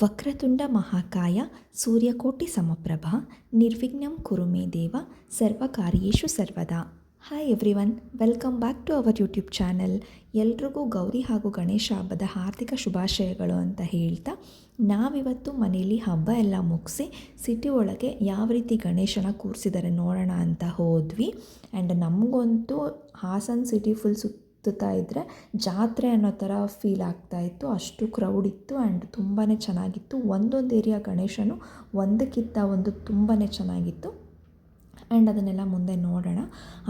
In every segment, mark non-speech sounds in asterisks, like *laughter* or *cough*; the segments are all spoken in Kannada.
ವಕ್ರತುಂಡ ಮಹಾಕಾಯ, ಸೂರ್ಯಕೋಟಿ ಸಮಪ್ರಭ, ನಿರ್ವಿಘ್ನಂ ಕುರುಮೇ ದೇವ, ಸರ್ವಕಾರ್ಯೇಷು ಸರ್ವದಾ. Hi everyone welcome back to our YouTube channel ಎಲ್ರಿಗೂ ಗೌರಿ ಹಾಗೂ ಗಣೇಶ ಹಬ್ಬದ ಹಾರ್ದಿಕ ಶುಭಾಶಯಗಳು ಅಂತ ಹೇಳ್ತಾ, ನಾವಿವತ್ತು ಮನೆಯಲ್ಲಿ ಹಬ್ಬ ಎಲ್ಲ ಮುಗಿಸಿ ಸಿಟಿ ಒಳಗೆ ಯಾವ ರೀತಿ ಗಣೇಶನ ಕೂರಿಸಿದ್ದಾರೆ ನೋಡೋಣ ಅಂತ ಹೋದ್ವಿ. ಆ್ಯಂಡ್ ನಮಗಂತೂ ಹಾಸನ್ ಸಿಟಿ ಫುಲ್ ಸುತ್ತುತ್ತಾ ಇದ್ದರೆ ಜಾತ್ರೆ ಅನ್ನೋ ಥರ ಫೀಲ್ ಆಗ್ತಾಯಿತ್ತು ಅಷ್ಟು ಕ್ರೌಡ್ ಇತ್ತು ಆ್ಯಂಡ್ ತುಂಬಾ ಚೆನ್ನಾಗಿತ್ತು. ಒಂದೊಂದು ಏರಿಯಾ ಗಣೇಶನು ಒಂದಕ್ಕಿಂತ ಒಂದು ತುಂಬಾ ಚೆನ್ನಾಗಿತ್ತು. ಆ್ಯಂಡ್ ಅದನ್ನೆಲ್ಲ ಮುಂದೆ ನೋಡೋಣ.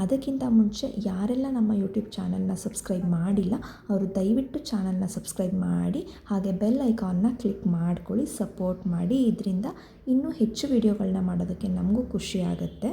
ಅದಕ್ಕಿಂತ ಮುಂಚೆ ಯಾರೆಲ್ಲ ನಮ್ಮ ಯೂಟ್ಯೂಬ್ ಚಾನಲ್ನ ಸಬ್ಸ್ಕ್ರೈಬ್ ಮಾಡಿಲ್ಲ, ಅವರು ದಯವಿಟ್ಟು ಚಾನಲ್ನ ಸಬ್ಸ್ಕ್ರೈಬ್ ಮಾಡಿ, ಹಾಗೆ ಬೆಲ್ ಐಕಾನ್ನ ಕ್ಲಿಕ್ ಮಾಡ್ಕೊಳ್ಳಿ ಸಪೋರ್ಟ್ ಮಾಡಿ. ಇದರಿಂದ ಇನ್ನೂ ಹೆಚ್ಚು ವೀಡಿಯೋಗಳನ್ನ ಮಾಡೋದಕ್ಕೆ ನಮಗೂ ಖುಷಿ ಆಗುತ್ತೆ.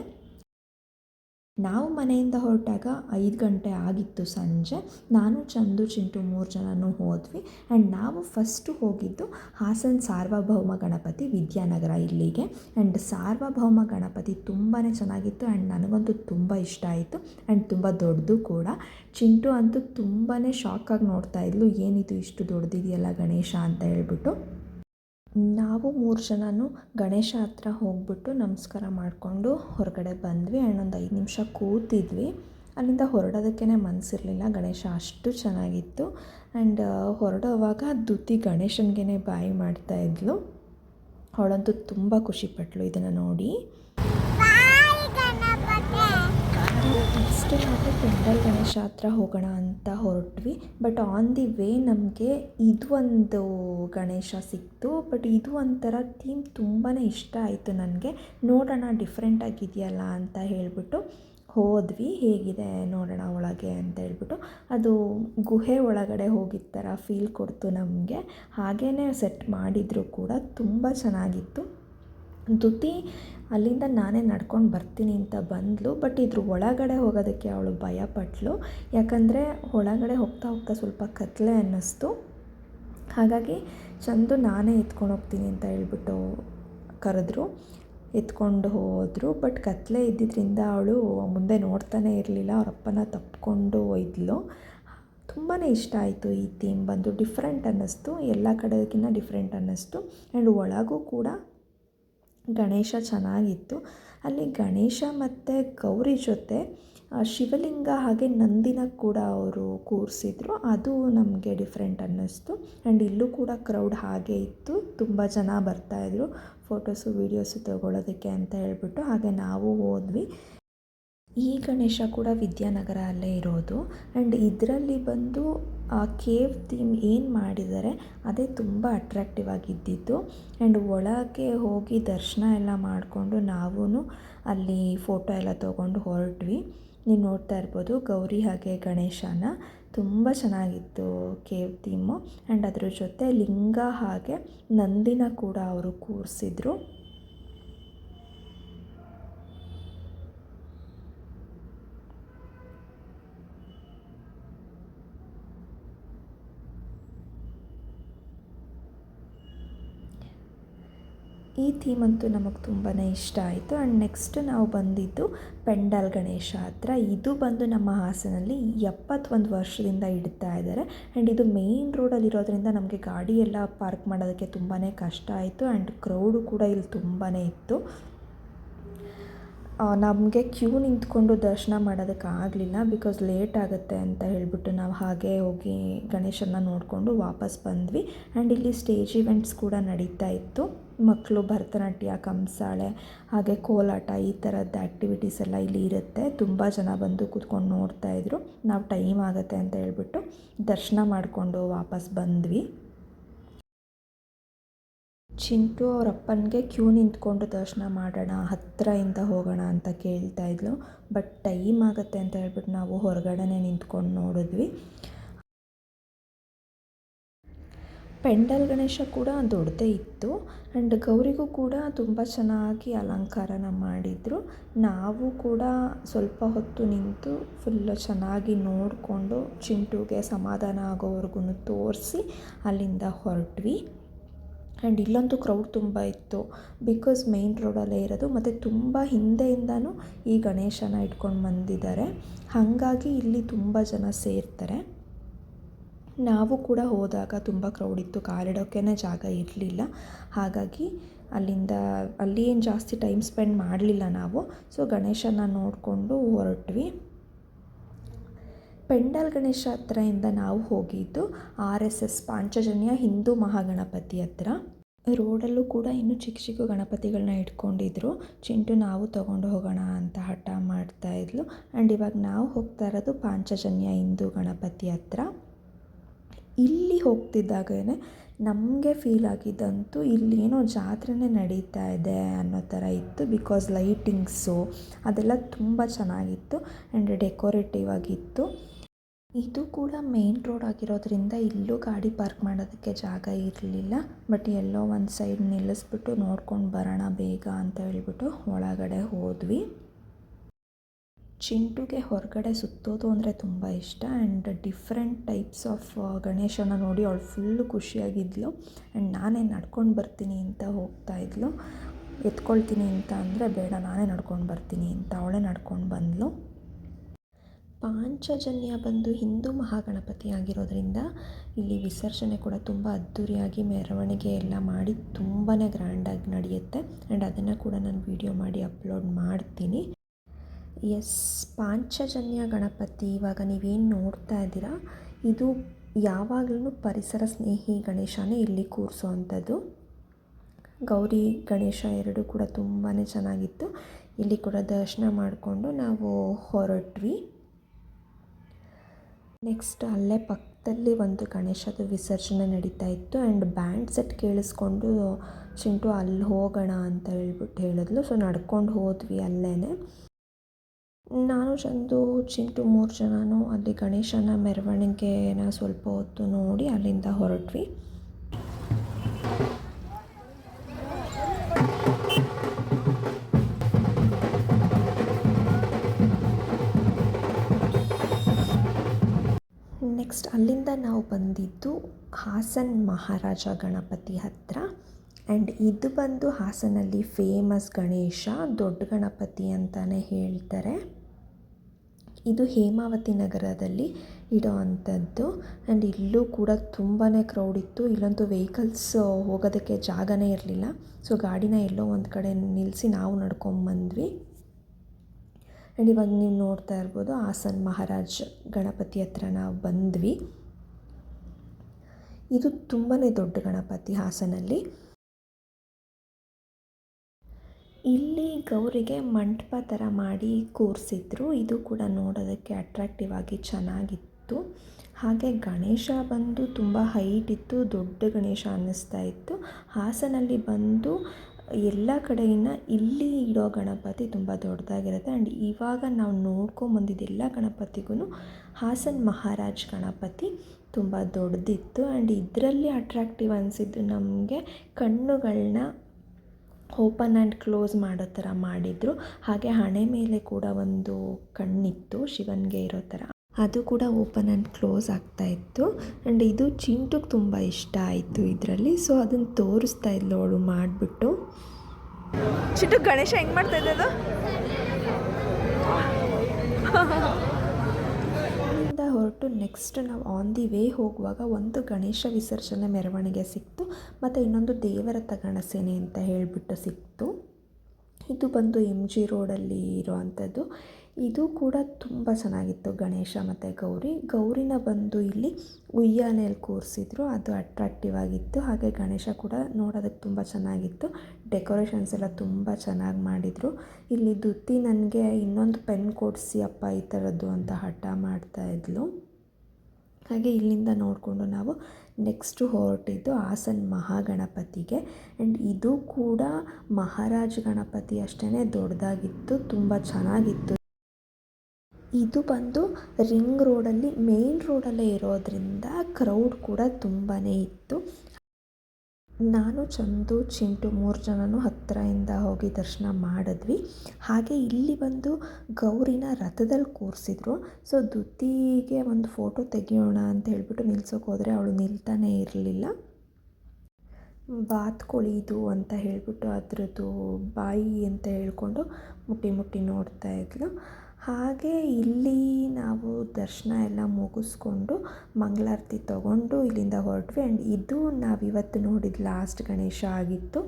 ನಾವು ಮನೆಯಿಂದ ಹೊರಟಾಗ ಐದು ಗಂಟೆ ಆಗಿತ್ತು ಸಂಜೆ. ನಾನು, ಚಂದು, ಚಿಂಟು ಮೂರು ಜನನೂ ಹೋದ್ವಿ. ಆ್ಯಂಡ್ ನಾವು ಫಸ್ಟು ಹೋಗಿದ್ದು ಹಾಸನ ಸಾರ್ವಭೌಮ ಗಣಪತಿ ವಿದ್ಯಾನಗರ ಇಲ್ಲಿಗೆ. ಆ್ಯಂಡ್ ಸಾರ್ವಭೌಮ ಗಣಪತಿ ತುಂಬಾ ಚೆನ್ನಾಗಿತ್ತು. ಆ್ಯಂಡ್ ನನಗಂತೂ ತುಂಬ ಇಷ್ಟ ಆಯಿತು. ಆ್ಯಂಡ್ ತುಂಬ ದೊಡ್ಡದು ಕೂಡ. ಚಿಂಟು ಅಂತೂ ತುಂಬಾ ಶಾಕಾಗಿ ನೋಡ್ತಾ ಇದ್ಲು. ಏನಿದು ಇಷ್ಟು ದೊಡ್ಡದಿದೆಯಲ್ಲ ಗಣೇಶ ಅಂತ ಹೇಳ್ಬಿಟ್ಟು. ನಾವು ಮೂರು ಜನನು ಗಣೇಶ ಹತ್ರ ಹೋಗ್ಬಿಟ್ಟು ನಮಸ್ಕಾರ ಮಾಡಿಕೊಂಡು ಹೊರಗಡೆ ಬಂದ್ವಿ. ಆ್ಯಂಡ್ ಒಂದು ಐದು ನಿಮಿಷ ಕೂತಿದ್ವಿ. ಅಲ್ಲಿಂದ ಹೊರಡೋದಕ್ಕೇ ಮನಸ್ಸಿರಲಿಲ್ಲ ಗಣೇಶ ಅಷ್ಟು ಚೆನ್ನಾಗಿತ್ತು. ಆ್ಯಂಡ್ ಹೊರಡೋವಾಗ ದುತಿ ಗಣೇಶನಿಗೆ ಬಾಯಿ ಮಾಡ್ತಾಯಿದ್ಲು ಅವಳಂತೂ ತುಂಬ ಖುಷಿಪಟ್ಟಳು ಇದನ್ನು ನೋಡಿ. ನೆಕ್ಸ್ಟ್ ನಾವು ಪೆಂಡಲ್ ಗಣೇಶ ಹತ್ರ ಹೋಗೋಣ ಅಂತ ಹೊರಟ್ವಿ. ಬಟ್ ಆನ್ ದಿ ವೇ ನಮಗೆ ಇದು ಒಂದು ಗಣೇಶ ಸಿಕ್ತು. ಬಟ್ ಇದು ಒಂಥರ ಥೀಮ್ ತುಂಬಾ ಇಷ್ಟ ಆಯಿತು ನನಗೆ. ನೋಡೋಣ ಡಿಫ್ರೆಂಟ್ ಆಗಿದೆಯಲ್ಲ ಅಂತ ಹೇಳಿಬಿಟ್ಟು ಹೋದ್ವಿ. ಹೇಗಿದೆ ನೋಡೋಣ ಒಳಗೆ ಅಂತ ಹೇಳ್ಬಿಟ್ಟು. ಅದು ಗುಹೆ ಒಳಗಡೆ ಹೋಗಿದ್ದ ಥರ ಫೀಲ್ ಕೊಡ್ತು ನಮಗೆ. ಹಾಗೇ ಸೆಟ್ ಮಾಡಿದರೂ ಕೂಡ ತುಂಬ ಚೆನ್ನಾಗಿತ್ತು. ದುತಿ, ಅಲ್ಲಿಂದ ನಾನೇ ನಡ್ಕೊಂಡು ಬರ್ತೀನಿ ಅಂತ ಬಂದಳು ಬಟ್ ಇದ್ರ ಒಳಗಡೆ ಹೋಗೋದಕ್ಕೆ ಅವಳು ಭಯಪಟ್ಳು ಯಾಕಂದರೆ ಒಳಗಡೆ ಹೋಗ್ತಾ ಹೋಗ್ತಾ ಸ್ವಲ್ಪ ಕತ್ತಲೆ ಅನ್ನಿಸ್ತು. ಹಾಗಾಗಿ ಚಂದು ನಾನೇ ಎತ್ಕೊಂಡು ಹೋಗ್ತೀನಿ ಅಂತ ಹೇಳ್ಬಿಟ್ಟು ಕರೆದ್ರು. ಎತ್ಕೊಂಡು ಹೋದರು. ಬಟ್ ಕತ್ತಲೆ ಇದ್ದಿದ್ದರಿಂದ ಅವಳು ಮುಂದೆ ನೋಡ್ತಾನೆ ಇರಲಿಲ್ಲ. ಅವರಪ್ಪನ ತಪ್ಪಿಕೊಂಡು ಒಯ್ದಳು ತುಂಬಾ ಇಷ್ಟ ಆಯಿತು ಈ ಥೀಮ್ ಬಂದು. ಡಿಫ್ರೆಂಟ್ ಅನ್ನಿಸ್ತು. ಎಲ್ಲ ಕಡೆಗಿನ್ನ ಡಿಫ್ರೆಂಟ್ ಅನ್ನಿಸ್ತು. ಆ್ಯಂಡ್ ಒಳಗೂ ಕೂಡ ಗಣೇಶ ಚೆನ್ನಾಗಿತ್ತು. ಅಲ್ಲಿ ಗಣೇಶ ಮತ್ತು ಗೌರಿ ಜೊತೆ ಶಿವಲಿಂಗ ಹಾಗೆ ನಂದಿನ ಕೂಡ ಅವರು ಕೂರಿಸಿದ್ರು. ಅದು ನಮಗೆ ಡಿಫ್ರೆಂಟ್ ಅನ್ನಿಸ್ತು. ಆ್ಯಂಡ್ ಇಲ್ಲೂ ಕೂಡ ಕ್ರೌಡ್ ಹಾಗೆ ಇತ್ತು. ತುಂಬ ಜನ ಬರ್ತಾಯಿದ್ರು ಫೋಟೋಸು ವೀಡಿಯೋಸು ತಗೊಳ್ಳೋದಕ್ಕೆ ಅಂತ ಹೇಳ್ಬಿಟ್ಟು ಹಾಗೆ ನಾವು ಹೋದ್ವಿ. ಈ ಗಣೇಶ ಕೂಡ ವಿದ್ಯಾನಗರ ಅಲ್ಲೇ ಇರೋದು. ಆ್ಯಂಡ್ ಇದರಲ್ಲಿ ಬಂದು ಆ ಕೇವ್ ಥೀಮ್ ಏನು ಮಾಡಿದ್ದಾರೆ, ಅದೇ ತುಂಬ ಅಟ್ರ್ಯಾಕ್ಟಿವ್ ಆಗಿದ್ದಿದ್ದು. ಆ್ಯಂಡ್ ಒಳಗೆ ಹೋಗಿ ದರ್ಶನ ಎಲ್ಲ ಮಾಡಿಕೊಂಡು ನಾವೂ ಅಲ್ಲಿ ಫೋಟೋ ಎಲ್ಲ ತೊಗೊಂಡು ಹೊರಟ್ವಿ. ನೀವು ನೋಡ್ತಾ ಇರ್ಬೋದು, ಗೌರಿ ಹಾಗೆ ಗಣೇಶನ. ತುಂಬ ಚೆನ್ನಾಗಿತ್ತು ಕೇವ್ ಥೀಮು. ಆ್ಯಂಡ್ ಅದ್ರ ಜೊತೆ ಲಿಂಗ ಹಾಗೆ ನಂದಿನ ಕೂಡ ಅವರು ಕೂರಿಸಿದ್ರು. ಈ ಥೀಮ್ ಅಂತೂ ನಮಗೆ ತುಂಬಾ ಇಷ್ಟ ಆಯಿತು. ಆ್ಯಂಡ್ ನೆಕ್ಸ್ಟ್ ನಾವು ಬಂದಿದ್ದು ಪೆಂಡಲ್ ಗಣೇಶ ಹತ್ರ. ಇದು ಬಂದು ನಮ್ಮ ಹಾಸನಲ್ಲಿ ಎಪ್ಪತ್ತೊಂದು ವರ್ಷದಿಂದ ಇಡ್ತಾ ಇದ್ದಾರೆ. ಆ್ಯಂಡ್ ಇದು ಮೇಯ್ನ್ ರೋಡಲ್ಲಿರೋದ್ರಿಂದ ನಮಗೆ ಗಾಡಿ ಎಲ್ಲ ಪಾರ್ಕ್ ಮಾಡೋದಕ್ಕೆ ತುಂಬಾ ಕಷ್ಟ ಆಯಿತು. ಆ್ಯಂಡ್ ಕ್ರೌಡು ಕೂಡ ಇಲ್ಲಿ ತುಂಬಾ ಇತ್ತು. ನಮಗೆ ಕ್ಯೂ ನಿಂತ್ಕೊಂಡು ದರ್ಶನ ಮಾಡೋದಕ್ಕಾಗಲಿಲ್ಲ ಬಿಕಾಸ್ ಲೇಟ್ ಆಗುತ್ತೆ ಅಂತ ಹೇಳಿಬಿಟ್ಟು ನಾವು ಹಾಗೆ ಹೋಗಿ ಗಣೇಶನ ನೋಡಿಕೊಂಡು ವಾಪಸ್ ಬಂದ್ವಿ. ಆ್ಯಂಡ್ ಇಲ್ಲಿ ಸ್ಟೇಜ್ ಇವೆಂಟ್ಸ್ ಕೂಡ ನಡೀತಾ ಇತ್ತು. ಮಕ್ಕಳು ಭರತನಾಟ್ಯ, ಕಂಸಾಳೆ, ಹಾಗೆ ಕೋಲಾಟ ಈ ಥರದ ಆ್ಯಕ್ಟಿವಿಟೀಸ್ ಎಲ್ಲ ಇಲ್ಲಿ ಇರುತ್ತೆ. ತುಂಬ ಜನ ಬಂದು ಕೂತ್ಕೊಂಡು ನೋಡ್ತಾಯಿದ್ರು ನಾವು ಟೈಮ್ ಆಗುತ್ತೆ ಅಂತ ಹೇಳ್ಬಿಟ್ಟು ದರ್ಶನ ಮಾಡಿಕೊಂಡು ವಾಪಸ್ ಬಂದ್ವಿ. ಚಿಂಟು ಅವರಪ್ಪನಿಗೆ ಕ್ಯೂ ನಿಂತ್ಕೊಂಡು ದರ್ಶನ ಮಾಡೋಣ, ಹತ್ತಿರದಿಂದ ಹೋಗೋಣ ಅಂತ ಕೇಳ್ತಾ ಇದ್ಲು. ಬಟ್ ಟೈಮ್ ಆಗುತ್ತೆ ಅಂತ ಹೇಳ್ಬಿಟ್ಟು ನಾವು ಹೊರಗಡೆನೇ ನಿಂತ್ಕೊಂಡು ನೋಡಿದ್ವಿ. ಪೆಂಡಲ್ ಗಣೇಶ ಕೂಡ ದೊಡ್ಡದೇ ಇತ್ತು ಆ್ಯಂಡ್ ಗೌರಿಗೂ ಕೂಡ ತುಂಬ ಚೆನ್ನಾಗಿ ಅಲಂಕಾರನ ಮಾಡಿದರು. ನಾವು ಕೂಡ ಸ್ವಲ್ಪ ಹೊತ್ತು ನಿಂತು ಫುಲ್ಲು ಚೆನ್ನಾಗಿ ನೋಡಿಕೊಂಡು ಚಿಂಟುಗೆ ಸಮಾಧಾನ ಆಗೋವರೆಗೂ ತೋರಿಸಿ ಅಲ್ಲಿಂದ ಹೊರಟ್ವಿ. ಆ್ಯಂಡ್ ಇಲ್ಲಂತೂ ಕ್ರೌಡ್ ತುಂಬ ಇತ್ತು ಬಿಕಾಸ್ ಮೇಯ್ನ್ ರೋಡಲ್ಲೇ ಇರೋದು ಮತ್ತು ತುಂಬ ಹಿಂದೆಯಿಂದನೂ ಈ ಗಣೇಶನ ಇಟ್ಕೊಂಡು ಬಂದಿದ್ದಾರೆ. ಹಾಗಾಗಿ ಇಲ್ಲಿ ತುಂಬ ಜನ ಸೇರ್ತಾರೆ. ನಾವು ಕೂಡ ಹೋದಾಗ ತುಂಬ ಕ್ರೌಡ್ ಇತ್ತು. ಕಾಲಿಡೋಕ್ಕೇ ಜಾಗ ಇರಲಿಲ್ಲ. ಹಾಗಾಗಿ ಅಲ್ಲಿಂದ ಅಲ್ಲಿ ಏನು ಜಾಸ್ತಿ ಟೈಮ್ ಸ್ಪೆಂಡ್ ಮಾಡಲಿಲ್ಲ ನಾವು. ಸೊ ಗಣೇಶನ ನೋಡಿಕೊಂಡು ಹೊರಟ್ವಿ. ಪೆಂಡಲ್ ಗಣೇಶ ಹತ್ರದಿಂದ ನಾವು ಹೋಗಿದ್ದು R S S Panchajanya Hindu Mahaganapathi ಹತ್ರ. ರೋಡಲ್ಲೂ ಕೂಡ ಇನ್ನೂ ಚಿಕ್ಕ ಚಿಕ್ಕ ಗಣಪತಿಗಳನ್ನ ಇಟ್ಕೊಂಡಿದ್ರು. ಚಿಂಟು, ನಾವು ತೊಗೊಂಡು ಹೋಗೋಣ ಅಂತ ಹಠ ಮಾಡ್ತಾಯಿದ್ಲು ಆ್ಯಂಡ್ ಇವಾಗ ನಾವು ಹೋಗ್ತಾ ಇರೋದು ಪಾಂಚಜನ್ಯ ಹಿಂದೂ ಗಣಪತಿ ಹತ್ರ. ಇಲ್ಲಿ ಹೋಗ್ತಿದ್ದಾಗೇ ನಮಗೆ ಫೀಲ್ ಆಗಿದ್ದಂತೂ ಇಲ್ಲಿ ಏನೋ ಜಾತ್ರೆನೇ ನಡೀತಾ ಇದೆ ಅನ್ನೋ ಥರ ಇತ್ತು ಬಿಕಾಸ್ ಲೈಟಿಂಗ್ಸು ಅದೆಲ್ಲ ತುಂಬ ಚೆನ್ನಾಗಿತ್ತು ಆ್ಯಂಡ್ ಡೆಕೋರೇಟಿವ್ ಆಗಿತ್ತು. ಇದು ಕೂಡ ಮೇನ್ ರೋಡ್ ಆಗಿರೋದ್ರಿಂದ ಇಲ್ಲೂ ಗಾಡಿ ಪಾರ್ಕ್ ಮಾಡೋದಕ್ಕೆ ಜಾಗ ಇರಲಿಲ್ಲ. ಬಟ್ ಎಲ್ಲೋ ಒಂದು ಸೈಡ್ ನಿಲ್ಲಿಸ್ಬಿಟ್ಟು ನೋಡ್ಕೊಂಡು ಬರೋಣ ಬೇಗ ಅಂತ ಹೇಳ್ಬಿಟ್ಟು ಒಳಗಡೆ ಹೋದ್ವಿ. ಚಿಂಟುಗೆ ಹೊರಗಡೆ ಸುತ್ತೋದು ಅಂದರೆ ತುಂಬ ಇಷ್ಟ ಆ್ಯಂಡ್ ಡಿಫ್ರೆಂಟ್ ಟೈಪ್ಸ್ ಆಫ್ ಗಣೇಶನ ನೋಡಿ ಅವಳು ಫುಲ್ಲು ಖುಷಿಯಾಗಿದ್ಲು ಆ್ಯಂಡ್ ನಾನೇ ನಡ್ಕೊಂಡು ಬರ್ತೀನಿ ಅಂತ ಹೋಗ್ತಾ ಇದ್ಲು. ಎತ್ಕೊಳ್ತೀನಿ ಅಂತ ಅಂದರೆ ಬೇಡ, ನಾನೇ ನಡ್ಕೊಂಡು ಬರ್ತೀನಿ ಅಂತ ಅವಳೇ ನಡ್ಕೊಂಡು ಬಂದಳು ಪಾಂಚಜನ್ಯ ಬಂದು ಹಿಂದೂ ಮಹಾಗಣಪತಿ ಆಗಿರೋದ್ರಿಂದ ಇಲ್ಲಿ ವಿಸರ್ಜನೆ ಕೂಡ ತುಂಬ ಅದ್ಧೂರಿಯಾಗಿ ಮೆರವಣಿಗೆ ಎಲ್ಲ ಮಾಡಿ ತುಂಬಾ ಗ್ರ್ಯಾಂಡಾಗಿ ನಡೆಯುತ್ತೆ ಆ್ಯಂಡ್ ಅದನ್ನು ಕೂಡ ನಾನು ವೀಡಿಯೋ ಮಾಡಿ ಅಪ್ಲೋಡ್ ಮಾಡ್ತೀನಿ. ಎಸ್, ಪಾಂಚಜನ್ಯ ಗಣಪತಿ, ಇವಾಗ ನೀವೇನು ನೋಡ್ತಾ ಇದ್ದೀರಾ? ಇದು ಯಾವಾಗಲೂ ಪರಿಸರ ಸ್ನೇಹಿ ಗಣೇಶನೇ ಇಲ್ಲಿ ಕೂರಿಸೋ ಅಂಥದ್ದು ಗೌರಿ ಗಣೇಶ ಎರಡೂ ಕೂಡ ತುಂಬಾ ಚೆನ್ನಾಗಿತ್ತು. ಇಲ್ಲಿ ಕೂಡ ದರ್ಶನ ಮಾಡಿಕೊಂಡು ನಾವು ಹೊರಟ್ವಿ. ನೆಕ್ಸ್ಟ್ ಅಲ್ಲೇ ಪಕ್ಕದಲ್ಲಿ ಒಂದು ಗಣೇಶದ ವಿಸರ್ಜನೆ ನಡೀತಾ ಇತ್ತು. ಆ್ಯಂಡ್ ಬ್ಯಾಂಡ್ ಸೆಟ್ ಕೇಳಿಸ್ಕೊಂಡು ಚಿಂಟು ಅಲ್ಲಿ ಹೋಗೋಣ ಅಂತ ಹೇಳ್ಬಿಟ್ಟು ಹೇಳಿದ್ಲು. ಸೊ ನಡ್ಕೊಂಡು ಹೋದ್ವಿ ಅಲ್ಲೇ ನಾನು ಚಂದು ಚಿಂಟು ಮೂರು ಜನನೂ ಅಲ್ಲಿ ಗಣೇಶನ ಮೆರವಣಿಗೆನ ಸ್ವಲ್ಪ ಹೊತ್ತು ನೋಡಿ ಅಲ್ಲಿಂದ ಹೊರಟ್ವಿ. ನೆಕ್ಸ್ಟ್ ಅಲ್ಲಿಂದ ನಾವು ಬಂದಿದ್ದು ಹಾಸನ್ ಮಹಾರಾಜ ಗಣಪತಿ ಹತ್ತಿರ ಆ್ಯಂಡ್ ಇದು ಬಂದು ಹಾಸನಲ್ಲಿ ಫೇಮಸ್ ಗಣೇಶ ದೊಡ್ಡ ಗಣಪತಿ ಅಂತಲೇ ಹೇಳ್ತಾರೆ. ಇದು ಹೇಮಾವತಿ ನಗರದಲ್ಲಿ ಇಡೋ ಅಂಥದ್ದು ಆ್ಯಂಡ್ ಇಲ್ಲೂ ಕೂಡ ತುಂಬಾ ಕ್ರೌಡ್ ಇತ್ತು. ಇಲ್ಲಂತೂ ವೆಹಿಕಲ್ಸ್ ಹೋಗೋದಕ್ಕೆ ಜಾಗನೇ ಇರಲಿಲ್ಲ. ಸೊ ಗಾಡಿನ ಎಲ್ಲೋ ಒಂದು ಕಡೆ ನಿಲ್ಲಿಸಿ ನಾವು ನಡ್ಕೊಂಬಂದ್ವಿ. ಆ್ಯಂಡ್ ಇವಾಗ ನೀವು ನೋಡ್ತಾ ಇರ್ಬೋದು, ಹಾಸನ್ ಮಹಾರಾಜ್ ಗಣಪತಿ ಹತ್ರ ನಾವು ಬಂದ್ವಿ. ಇದು ತುಂಬಾ ದೊಡ್ಡ ಗಣಪತಿ ಹಾಸನಲ್ಲಿ. ಇಲ್ಲಿ ಗೌರಿಗೆ ಮಂಟಪ ಥರ ಮಾಡಿ ಕೂರಿಸಿದ್ರು. ಇದು ಕೂಡ ನೋಡೋದಕ್ಕೆ ಅಟ್ರಾಕ್ಟಿವ್ ಆಗಿ ಚೆನ್ನಾಗಿತ್ತು. ಹಾಗೆ ಗಣೇಶ ಬಂದು ತುಂಬ ಹೈಟ್ ಇತ್ತು, ದೊಡ್ಡ ಗಣೇಶ ಅನ್ನಿಸ್ತಾ ಇತ್ತು. ಹಾಸನಲ್ಲಿ ಬಂದು ಎಲ್ಲ ಕಡೆಯಿಂದ ಇಲ್ಲಿ ಇಡೋ ಗಣಪತಿ ತುಂಬ ದೊಡ್ಡದಾಗಿರುತ್ತೆ. ಆ್ಯಂಡ್ ಇವಾಗ ನಾವು ನೋಡ್ಕೊಂಬಂದಿದ್ದ ಎಲ್ಲ ಗಣಪತಿಗೂ ಹಾಸನ್ ಮಹಾರಾಜ್ ಗಣಪತಿ ತುಂಬ ದೊಡ್ಡದಿತ್ತು. ಆ್ಯಂಡ್ ಇದರಲ್ಲಿ ಅಟ್ರಾಕ್ಟಿವ್ ಅನಿಸಿದ್ದು ನಮಗೆ ಕಣ್ಣುಗಳನ್ನ ಓಪನ್ ಆ್ಯಂಡ್ ಕ್ಲೋಸ್ ಮಾಡೋ ಥರ ಮಾಡಿದರು. ಹಾಗೆ ಹಣೆ ಮೇಲೆ ಕೂಡ ಒಂದು ಕಣ್ಣಿತ್ತು ಶಿವನಿಗೆ ಇರೋ ಥರ ಅದು ಕೂಡ ಓಪನ್ ಆ್ಯಂಡ್ ಕ್ಲೋಸ್ ಆಗ್ತಾ ಇತ್ತು. ಆ್ಯಂಡ್ ಇದು ಚಿಂಟುಗೆ ತುಂಬ ಇಷ್ಟ ಆಯಿತು ಇದರಲ್ಲಿ. ಸೊ ಅದನ್ನು ತೋರಿಸ್ತಾ ಇದ್ಲು ಅವಳು ಮಾಡಿಬಿಟ್ಟು. ಚಿಂಟು ಗಣೇಶ ಹೆಂಗೆ ಮಾಡ್ತಾ ಇದ್ದದು *laughs* ಹೊರಟು ನೆಕ್ಸ್ಟ್ ನಾವು ಆನ್ ದಿ ವೇ ಹೋಗುವಾಗ ಒಂದು ಗಣೇಶ ವಿಸರ್ಜನೆ ಮೆರವಣಿಗೆ ಸಿಕ್ತು. ಮತ್ತು ಇನ್ನೊಂದು ದೇವರ ಗಣಸೇನೆ ಅಂತ ಹೇಳಿಬಿಟ್ಟು ಸಿಕ್ತು. ಇದು ಬಂದು ಎಂ ಜಿ ರೋಡಲ್ಲಿ ಇರೋವಂಥದ್ದು. ಇದು ಕೂಡ ತುಂಬ ಚೆನ್ನಾಗಿತ್ತು ಗಣೇಶ ಮತ್ತು ಗೌರಿ. ಗೌರಿನ ಬಂದು ಇಲ್ಲಿ ಉಯ್ಯಾಲೆಯಲ್ಲಿ ಕೂರಿಸಿದ್ರು. ಅದು ಅಟ್ರಾಕ್ಟಿವ್ ಆಗಿತ್ತು. ಹಾಗೆ ಗಣೇಶ ಕೂಡ ನೋಡೋದಕ್ಕೆ ತುಂಬ ಚೆನ್ನಾಗಿತ್ತು. ಡೆಕೋರೇಷನ್ಸ್ ಎಲ್ಲ ತುಂಬ ಚೆನ್ನಾಗಿ ಮಾಡಿದರು. ಇಲ್ಲಿ ದುತ್ತಿ ನನಗೆ ಇನ್ನೊಂದು ಪೆನ್ ಕೊಡಿಸಿ ಅಪ್ಪ ಈ ಥರದ್ದು ಅಂತ ಹಠ ಮಾಡ್ತಾಯಿದ್ಲು ಹಾಗೆ ಇಲ್ಲಿಂದ ನೋಡಿಕೊಂಡು ನಾವು ನೆಕ್ಸ್ಟು ಹೊರಟಿದ್ದು ಹಾಸನ ಮಹಾಗಣಪತಿಗೆ. ಆ್ಯಂಡ್ ಇದು ಕೂಡ ಮಹಾರಾಜ ಗಣಪತಿ ಅಷ್ಟೇ ದೊಡ್ಡದಾಗಿತ್ತು, ತುಂಬ ಚೆನ್ನಾಗಿತ್ತು. ಇದು ಬಂದು ರಿಂಗ್ ರೋಡಲ್ಲಿ ಮೇನ್ ರೋಡಲ್ಲೇ ಇರೋದರಿಂದ ಕ್ರೌಡ್ ಕೂಡ ತುಂಬಾ ಇತ್ತು. ನಾನು ಚಂದು, ಚಿಂಟು ಮೂರು ಜನನು ಹತ್ತಿರಯಿಂದ ಹೋಗಿ ದರ್ಶನ ಮಾಡಿದ್ವಿ. ಹಾಗೆ ಇಲ್ಲಿ ಬಂದು ಗೌರಿನ ರಥದಲ್ಲಿ ಕೂರಿಸಿದ್ರು. ಸೊ ದುತಿಗೆ ಒಂದು ಫೋಟೋ ತೆಗಿಯೋಣ ಅಂತ ಹೇಳಿಬಿಟ್ಟು ನಿಲ್ಸೋಕೆ ಹೋದರೆ ಅವಳು ನಿಲ್ತಾನೇ ಇರಲಿಲ್ಲ. ಬಾತ್ಕೊಳ್ಳಿದು ಅಂತ ಹೇಳಿಬಿಟ್ಟು ಅದರದ್ದು ಬಾಯಿ ಅಂತ ಹೇಳ್ಕೊಂಡು ಮುಟ್ಟಿ ಮುಟ್ಟಿ ನೋಡ್ತಾ ಇದ್ಲು. ಹಾಗೆ ಇಲ್ಲಿ ನಾವು ದರ್ಶನ ಎಲ್ಲ ಮುಗಿಸ್ಕೊಂಡು ಮಂಗಳಾರತಿ ತಗೊಂಡು ಇಲ್ಲಿಂದ ಹೊರಟ್ವಿ. ಆ್ಯಂಡ್ ಇದು ನಾವು ಇವತ್ತು ನೋಡಿದ ಲಾಸ್ಟ್ ಗಣೇಶ ಆಗಿತ್ತು.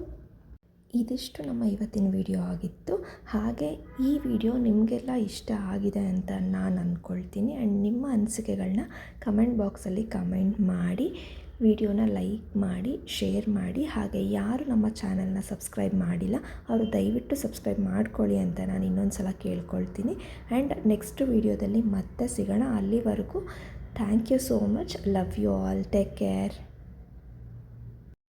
ಇದಿಷ್ಟು ನಮ್ಮ ಇವತ್ತಿನ ವಿಡಿಯೋ ಆಗಿತ್ತು. ಹಾಗೆ ಈ ವಿಡಿಯೋ ನಿಮಗೆಲ್ಲ ಇಷ್ಟ ಆಗಿದೆ ಅಂತ ನಾನು ಅಂದ್ಕೊಳ್ತೀನಿ ಆ್ಯಂಡ್ ನಿಮ್ಮ ಅನಿಸಿಕೆಗಳನ್ನ ಕಮೆಂಟ್ ಬಾಕ್ಸಲ್ಲಿ ಕಮೆಂಟ್ ಮಾಡಿ. ವಿಡಿಯೋನ ಲೈಕ್ ಮಾಡಿ, ಶೇರ್ ಮಾಡಿ, ಹಾಗೆ ಯಾರು ನಮ್ಮ ಚಾನಲ್ನ ಸಬ್ಸ್ಕ್ರೈಬ್ ಮಾಡಿಲ್ಲ, ಅವರು ದಯವಿಟ್ಟು ಸಬ್ಸ್ಕ್ರೈಬ್ ಮಾಡ್ಕೊಳ್ಳಿ ಅಂತ ನಾನು ಇನ್ನೊಂದು ಸಲ ಕೇಳ್ಕೊಳ್ತೀನಿ. ಆ್ಯಂಡ್ ನೆಕ್ಸ್ಟ್ ವಿಡಿಯೋದಲ್ಲಿ ಮತ್ತೆ ಸಿಗೋಣ. ಅಲ್ಲಿವರೆಗೂ thank you so much. Love you all. Take care.